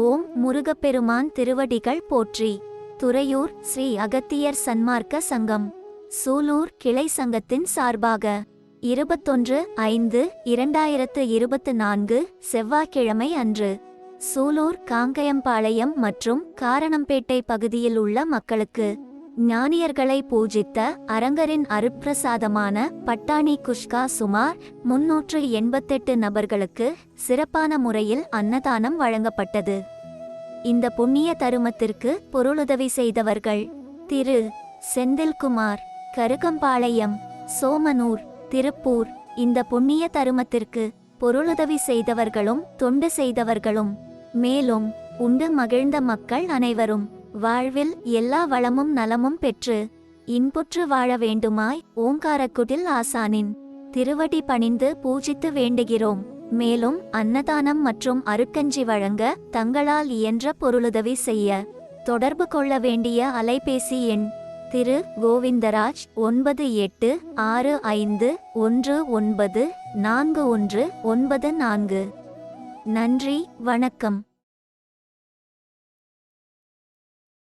ஓம் முருகப்பெருமான் திருவடிகள் போற்றி. துறையூர் ஸ்ரீ அகத்தியர் சன்மார்க்க சங்கம். சூலூர் கிளை சங்கத்தின் சார்பாக இருபத்தொன்று ஐந்து இரண்டாயிரத்து இருபத்து நான்கு செவ்வாய்க்கிழமை அன்று சூலூர் காங்கயம்பாளையம் மற்றும் காரணம்பேட்டை பகுதியில் உள்ள மக்களுக்கு ஞானியர்களை பூஜித்த அரங்கரின் அருப்பிரசாதமான பட்டாணி குஷ்கா சுமார் முன்னூற்று எண்பத்தெட்டு நபர்களுக்கு சிறப்பான முறையில் அன்னதானம் வழங்கப்பட்டது. இந்த புண்ணிய தருமத்திற்கு பொருளுதவி செய்தவர்கள் திரு. செந்தில்குமார் கருகம்பாளையம் சோமனூர் திருப்பூர். இந்த புண்ணிய தருமத்திற்கு பொருளுதவி செய்தவர்களும் தொண்டு செய்தவர்களும் மேலும் உண்டு மகிழ்ந்த மக்கள் அனைவரும் வாழ்வில் எல்லா வளமும் நலமும் பெற்று இன்புற்று வாழ வேண்டுமாய் ஓங்காரக்குடில் ஆசானின் திருவடி பணிந்து பூஜித்து வேண்டுகிறோம். மேலும் அன்னதானம் மற்றும் அருக்கஞ்சி வழங்க தங்களால் இயன்ற பொருளுதவி செய்ய தொடர்பு கொள்ள வேண்டிய அலைபேசி எண் திரு கோவிந்தராஜ் ஒன்பது எட்டு ஆறு ஐந்து ஒன்று ஒன்பது நான்கு ஒன்று ஒன்பது நான்கு. நன்றி வணக்கம்.